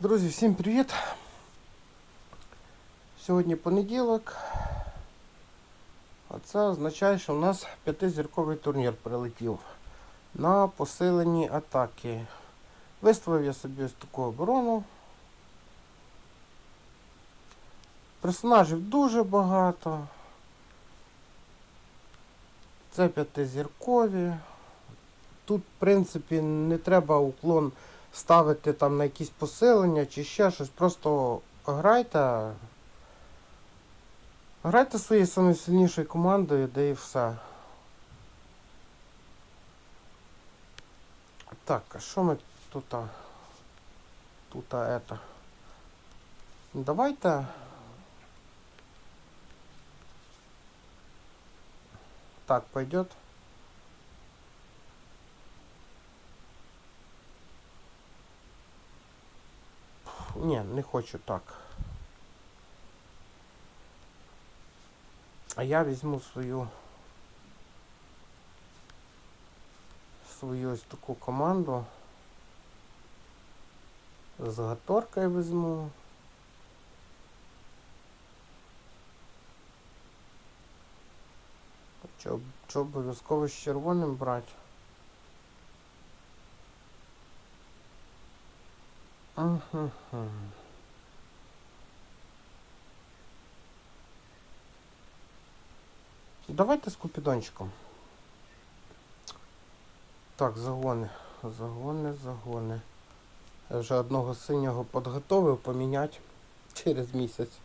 Друзі, всім привіт! Сьогодні понеділок. А це означає, що у нас п'ятизірковий турнір прилетів на посилені атаки. Виставив я собі ось таку оборону. Персонажів дуже багато. Це п'ятизіркові. Тут, в принципі, не треба уклон ставити там на якісь посилення чи ще щось. Просто грайте. Грайте своєю найсильнішою командою, де і все. Так, а що ми тут? Тут это. Давайте. Так, пойдет. Ні, не хочу так. А я візьму свою свою ось таку команду. З гаторкою візьму. Що обов'язково з червоним брати? Давайте з купідончиком. Так, загони. Загони, загони. Я вже одного синього підготовив поміняти через місяць.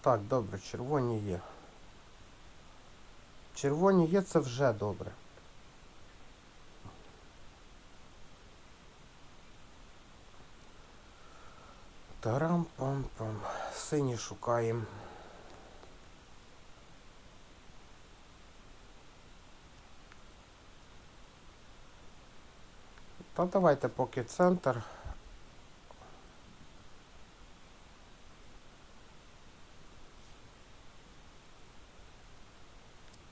Так, добре, червоні є. Червоні є, це вже добре. Тарам-пам-пам. Сині шукаємо. Та давайте поки центр.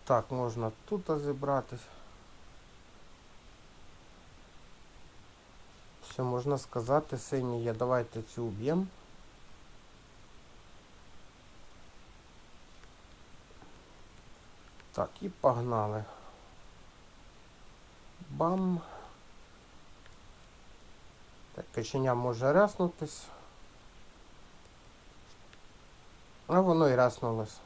Так, можна тут зібратись. Все, можна сказати, синій є. Давайте цю уб'ємо. Так, і погнали. Бам. Так, кишеня може ряснутись. А воно і ряснулось.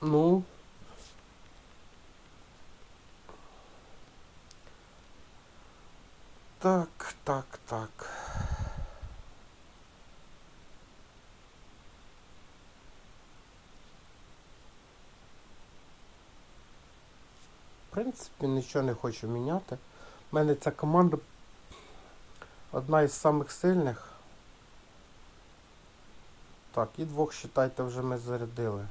Ну. Так, так, так. В принципі, нічого не хочу міняти. У мене ця команда одна із самих сильних. Так, і двох, считайте, вже ми зарядили.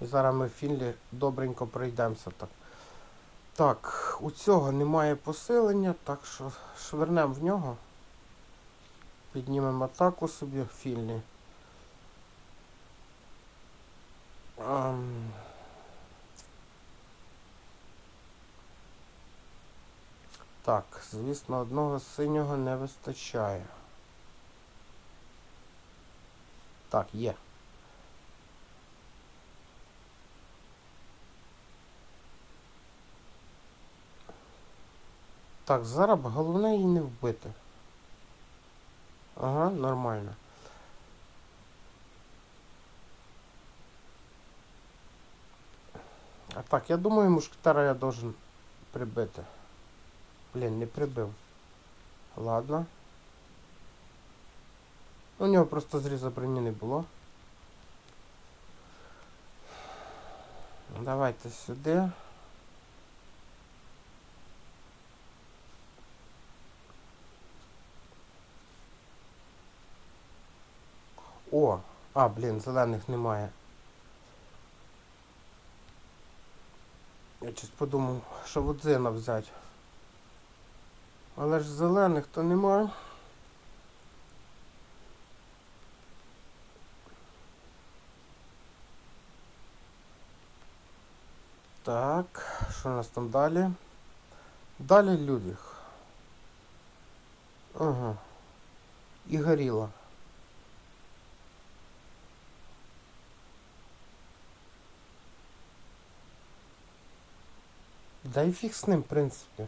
І зараз ми в Фінлі добренько пройдемося так. Так, у цього немає посилення, так що швернемо в нього. Піднімемо атаку собі Фінлі. Ам. Так, звісно, одного синього не вистачає. Так, є. Так, зараз головне її не вбити. Ага, нормально. А так, я думаю, мушкетера я должен прибити. Блін, не прибив. Ладно. У нього просто зріза броні не було. Давайте сюди. О! А, блін, зелених немає. Я щось подумав, що Водзина взяти. Але ж зелених то немає. Так, що у нас там далі? Далі Людвіг. Ага. І горіла. Да і фіг з ним, в принципі.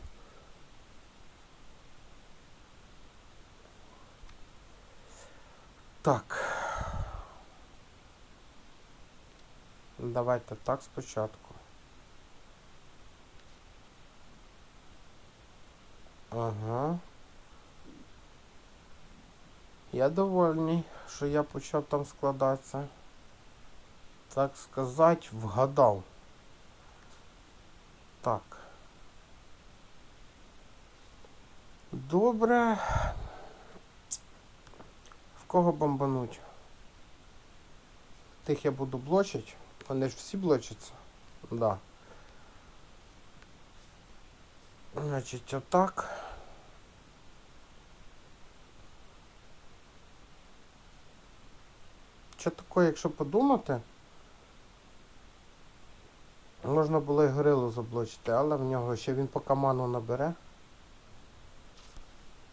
Так. Давайте так спочатку. Ага. Я довольний, що я почав там складатися. Так сказати, вгадав. Так. Добре. В кого бомбануть? Тих я буду блочить. Вони ж всі блочаться. Да. Значить, отак. Що таке, якщо подумати? Можна було і горилу заблочити, але в нього ще він поки ману набере.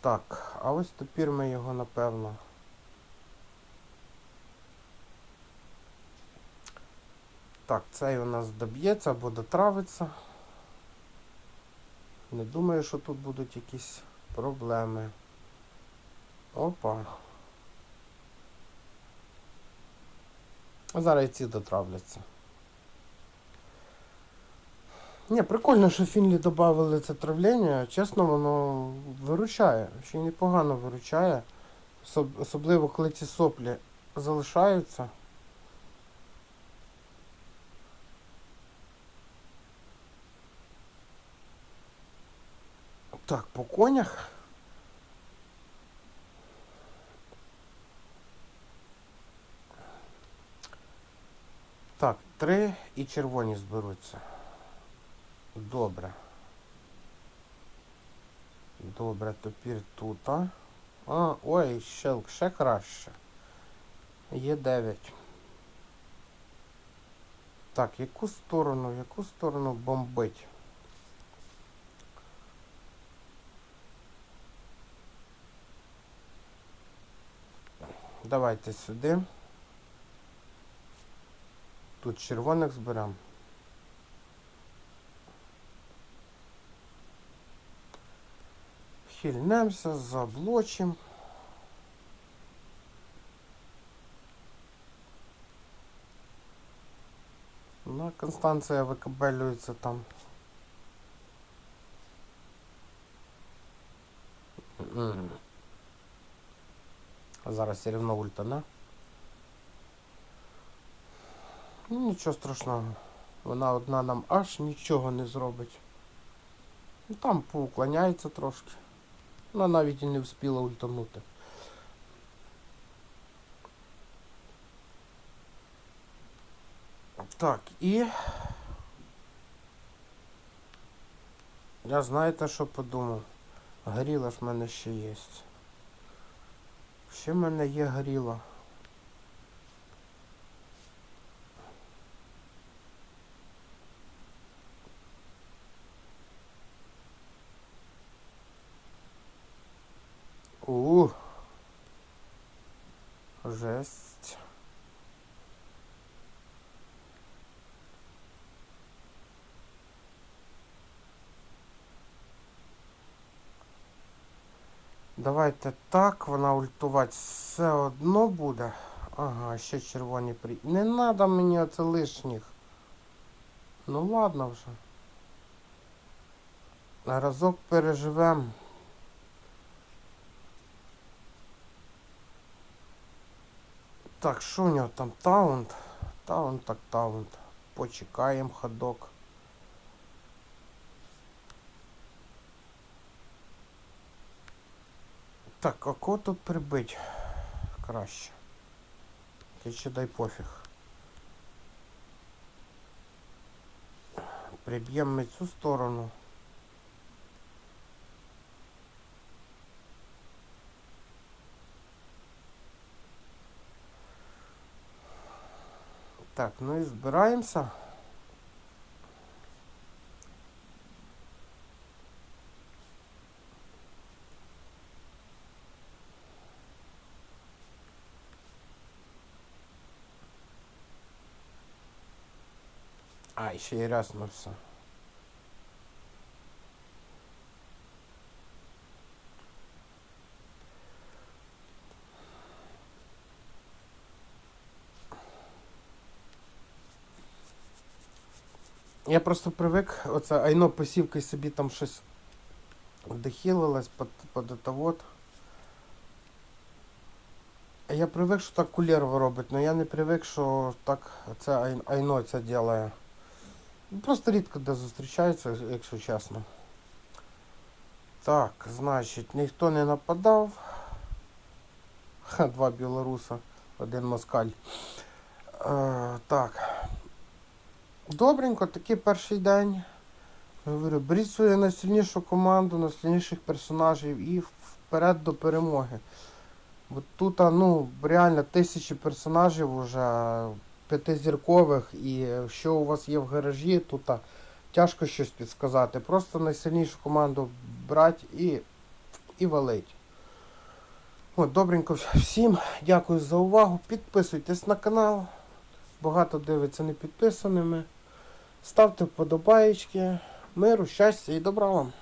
Так, а ось тепер ми його напевно. Так, цей у нас доб'ється або дотравиться. Не думаю, що тут будуть якісь проблеми. Опа. Зараз ці дотравляться. Ні, прикольно, що Фінлі додали це травлення. Чесно, воно виручає. Ще непогано виручає. Особ- Особливо, коли ці соплі залишаються. Так, по конях. Так, три і червоні зберуться. Добре. Добре, тепер тут. А, ой, щелк, ще краще. Є 9. Так, яку сторону, яку сторону бомбить? Давайте сюди. Тут червоних зберемо. Хильнемося, заблочим. Ну, а Констанція викабелюється там. А зараз все рівно ультана. Ну, нічого страшного. Вона одна нам аж нічого не зробить. Ну, Там поуклоняється трошки. Вона навіть і не вспіла ультанути. Так, і. Я знаєте, що подумав? Горіла ж в мене ще є. Ще в мене є горіла. У. Жесть. Давайте так, вона ультувати все одно буде. Ага, ще червоні при... Не надо мені оце лишніх. Ну ладно вже. Разок переживем. Так, що у нього там? Таунт? Таунт так таунт. Почекаємо ходок. Так, а кого тут прибить? Краще. Ти ще дай пофіг. Приб'ємо цю сторону. Так, ну і збираємося. Ай, ще й ряснувся. Я просто привик, оце айно посівки собі там щось дохилилось под, под это вот. Я привик, що так кулер робить, але я не привик, що так це ай- айно це ділає. Ну, Просто рідко де зустрічається, якщо чесно. Так, значить, ніхто не нападав. Ха, два білоруса, один москаль. Е, так. Добренько, такий перший день. Говорю, беріть свою найсильнішу команду, найсильніших персонажів і вперед до перемоги. Бо тут, ну, реально тисячі персонажів уже п'ятизіркових, і що у вас є в гаражі, тут тяжко щось підсказати. Просто найсильнішу команду брати і, і валить. От, добренько всім. Дякую за увагу. Підписуйтесь на канал. Багато дивиться не підписаними. Ставте вподобаєчки. Миру, щастя і добра вам.